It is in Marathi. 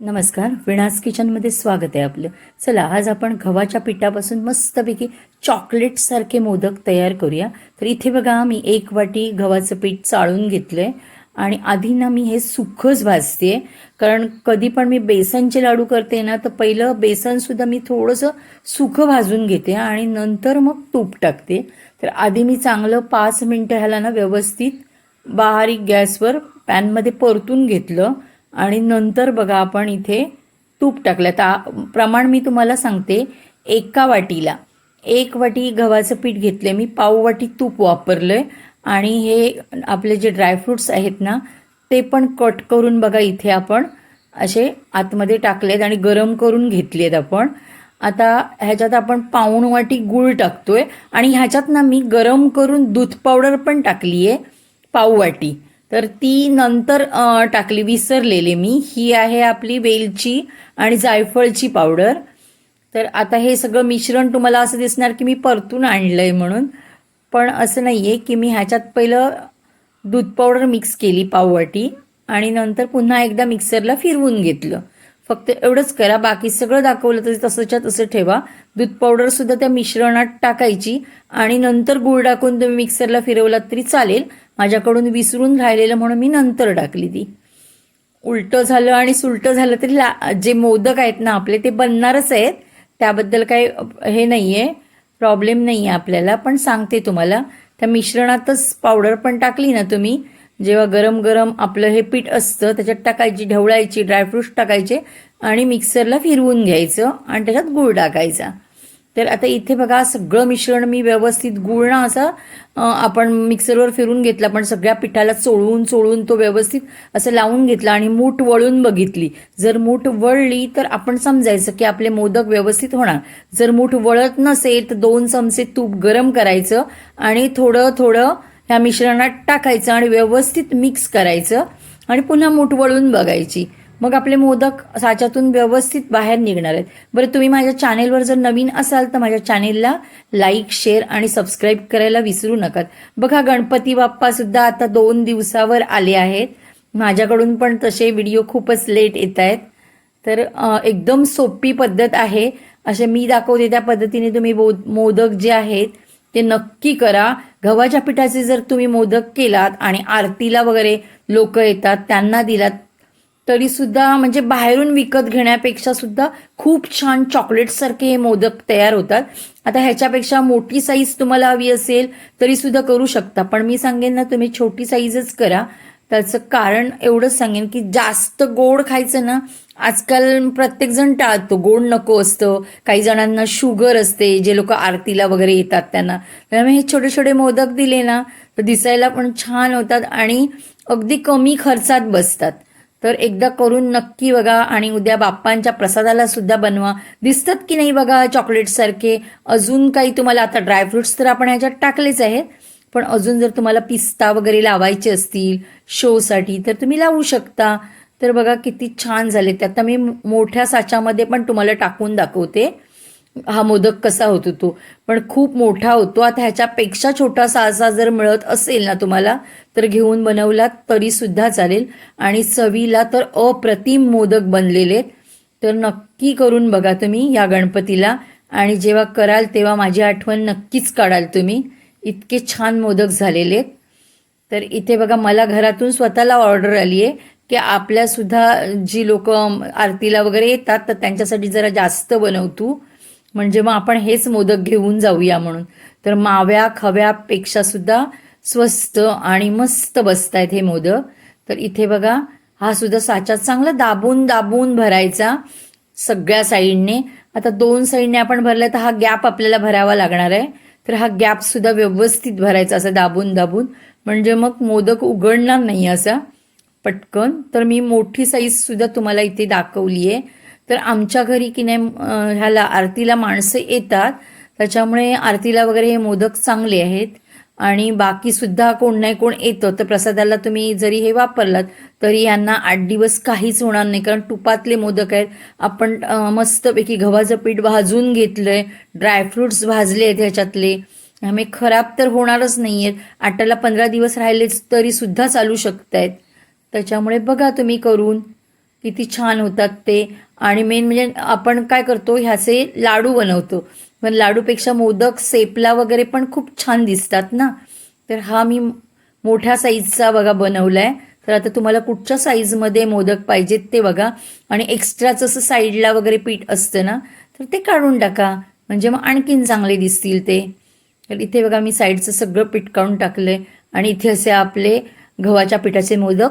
नमस्कार विणास किचनमध्ये स्वागत आहे आपलं. चला आज आपण गव्हाच्या पिठापासून मस्तपैकी चॉकलेटसारखे मोदक तयार करूया. तर इथे बघा मी एक वाटी गव्हाचं पीठ चाळून घेतलं आहे आणि आधी ना मी हे सुखच भाजते कारण कधी पण मी बेसनचे लाडू करते ना तर पहिलं बेसनसुद्धा मी थोडंसं सुखं भाजून घेते आणि नंतर मग तूप टाकते. तर आधी मी चांगलं पाच मिनटं ह्याला ना व्यवस्थित बारीक गॅसवर पॅनमध्ये परतून घेतलं. आणि नंतर बघा आपण इथे तूप टाकलं. तर प्रमाण मी तुम्हाला सांगते एका वाटीला. एक वाटी गव्हाचं पीठ घेतलं मी पाव वाटी तूप वापरलं आहे आणि हे आपले जे ड्रायफ्रुट्स आहेत ना ते पण कट करून बघा इथे आपण असे आतमध्ये टाकलेत आणि गरम करून घेतलेत आपण. आता ह्याच्यात आपण पाऊण वाटी गूळ टाकतोय. आणि ह्याच्यात ना मी गरम करून दूध पावडर पण टाकली आहे पाव वाटी. तर ती नंतर टाकली विसरलेले मी. ही आहे आपली वेलची आणि जायफळची पावडर. तर आता हे सगळं मिश्रण तुम्हाला असं दिसणार की मी परतून आणलं आहे म्हणून. पण असं नाही आहे की मी ह्याच्यात पहिलं दूध पावडर मिक्स केली पाववाटी आणि नंतर पुन्हा एकदा मिक्सरला फिरवून घेतलं. फक्त एवढंच करा. बाकी सगळं दाखवलं तरी तसंच्या तसं ठेवा. दूध पावडरसुद्धा त्या मिश्रणात टाकायची आणि नंतर गूळ टाकून तुम्ही मिक्सरला फिरवलात तरी चालेल. माझ्याकडून विसरून राहिलेलं म्हणून मी नंतर टाकली ती. उलटं झालं आणि सुलटं झालं तरी ला जे मोदक आहेत ना आपले ते बनणारच आहेत. त्याबद्दल काही हे नाही आहे प्रॉब्लेम नाही आहे आपल्याला पण सांगते तुम्हाला. त्या मिश्रणातच पावडर पण टाकली ना तुम्ही. जेव्हा गरम गरम आपलं हे पीठ असतं त्याच्यात टाकायची ढवळायची ड्रायफ्रूट्स टाकायचे आणि मिक्सरला फिरवून घ्यायचं आणि त्याच्यात गूळ टाकायचा. तर आता इथे बघा सगळं मिश्रण मी व्यवस्थित गुळणं ना असं आपण मिक्सरवर फिरून घेतला पण सगळ्या पिठाला चोळून चोळून तो व्यवस्थित असं लावून घेतला आणि मूठ वळून बघितली. जर मूठ वळली तर आपण समजायचं की आपले मोदक व्यवस्थित होणार. जर मूठ वळत नसेल तर दोन चमचे तूप गरम करायचं आणि थोडं थोडं ह्या मिश्रणात टाकायचं आणि व्यवस्थित मिक्स करायचं आणि पुन्हा मूठ वळून बघायची. मग आपले मोदक साच्यातून व्यवस्थित बाहेर निघणार आहेत. बरं तुम्ही माझ्या चॅनेलवर जर नवीन असाल तर माझ्या चॅनेलला लाईक शेअर आणि सबस्क्राईब करायला विसरू नका. बघा गणपती बाप्पा सुद्धा आता दोन दिवसावर आले आहेत. माझ्याकडून पण तसे व्हिडिओ खूपच लेट येत आहेत. तर एकदम सोपी पद्धत आहे. असे मी दाखवते त्या पद्धतीने तुम्ही मोदक जे आहेत ते नक्की करा. गव्हाच्या पिठाचे जर तुम्ही मोदक केलात आणि आरतीला वगैरे लोक येतात त्यांना दिलात तरी सुद्धा म्हणजे बाहेरून विकत घेण्यापेक्षा सुद्धा खूप छान चॉकलेट सारखे हे मोदक तयार होतात. आता ह्याच्यापेक्षा मोठी साईज तुम्हाला हवी असेल तरी सुद्धा करू शकता. पण मी सांगेन ना तुम्ही छोटी साईजच करा. त्याचं कारण एवढंच सांगेन की जास्त गोड खायचं ना आजकाल प्रत्येक जण टाळतो. गोड नको असतं. काही जणांना शुगर असते जे लोक आरतीला वगैरे येतात त्यांना. त्यामुळे हे छोटे छोटे मोदक दिले ना तर दिसायला पण छान होतात आणि अगदी कमी खर्चात बसतात. तर एकदा करून नक्की बघा आणि उद्या बाप्पांच्या प्रसादाला सुद्धा बनवा. दिसतात की नाही बघा चॉकलेट सारखे? अजून काही तुम्हाला आता ड्रायफ्रुट्स तर आपण ह्याच्यात टाकलेच आहेत. पण अजून जर तुम्हाला पिस्ता वगैरे लावायचे असतील शोसाठी तर तुम्ही लावू शकता. तर बघा किती छान झाले ते आता मी मोठ्या साच्यामध्ये पण तुम्हाला टाकून दाखवते. हा मोदक कसा होतो तो? पण खूप मोठा होतो. आता ह्याच्यापेक्षा छोटासा असा जर मिळत असेल ना तुम्हाला तर घेऊन बनवलात तरी सुद्धा चालेल. आणि चवीला तर अप्रतिम मोदक बनलेले. आहेत. तर नक्की करून बघा तुम्ही या गणपतीला. आणि जेव्हा कराल तेव्हा माझी आठवण नक्कीच काढाल तुम्ही. इतके छान मोदक झालेले. आहेत तर इथे बघा मला घरातून स्वतःला ऑर्डर आली आहे की आपल्यासुद्धा जी लोक आरतीला वगैरे येतात तर त्यांच्यासाठी जरा जास्त बनवतो म्हणजे मग आपण हेच मोदक घेऊन जाऊया म्हणून. तर माव्या खव्यापेक्षा सुद्धा स्वस्त आणि मस्त बसतायत हे मोदक. तर इथे बघा हा सुद्धा साचा चांगला दाबून दाबून भरायचा सगळ्या साईडने. आता दोन साईडने आपण भरला तर हा गॅप आपल्याला भरावा लागणार आहे. तर हा गॅप सुद्धा व्यवस्थित भरायचा असा दाबून दाबून. म्हणजे मग मोदक उघडणार नाही असा. पटकन. तर मी मोठी साईज सुद्धा तुम्हाला इथे दाखवली आहे तर आमच्या घरी की नाही ह्याला आरतीला माणसं येतात. त्याच्यामुळे आरतीला वगैरे हे मोदक चांगले आहेत. आणि बाकी सुद्धा कोण नाही कोण येतं. तर प्रसादाला तुम्ही जरी हे वापरलात तरी यांना आठ दिवस काहीच होणार नाही. कारण तुपातले मोदक आहेत. आपण मस्तपैकी गव्हाचं पीठ भाजून घेतलंय. ड्रायफ्रुट्स भाजले आहेत ह्याच्यातले. त्यामुळे खराब तर होणारच नाही आहेत आटाला पंधरा दिवस राहिलेच तरी सुद्धा चालू शकत आहेत त्याच्यामुळे बघा तुम्ही करून. किती छान होतात ते. आणि मेन म्हणजे आपण काय करतो ह्याचे लाडू बनवतो. पण लाडूपेक्षा मोदक सेपला वगैरे पण खूप छान दिसतात ना. तर हा मी मोठ्या साईजचा बघा बनवलाय. तर आता तुम्हाला कुठच्या साईजमध्ये मोदक पाहिजेत ते बघा. आणि एक्स्ट्राचं असं साईडला वगैरे पीठ असतं ना तर ते काढून टाका. म्हणजे मग आणखीन चांगले दिसतील ते. तर इथे बघा मी साईडचं सगळं पीठ काढून टाकलंय. आणि इथे असे आपले गव्हाच्या पिठाचे मोदक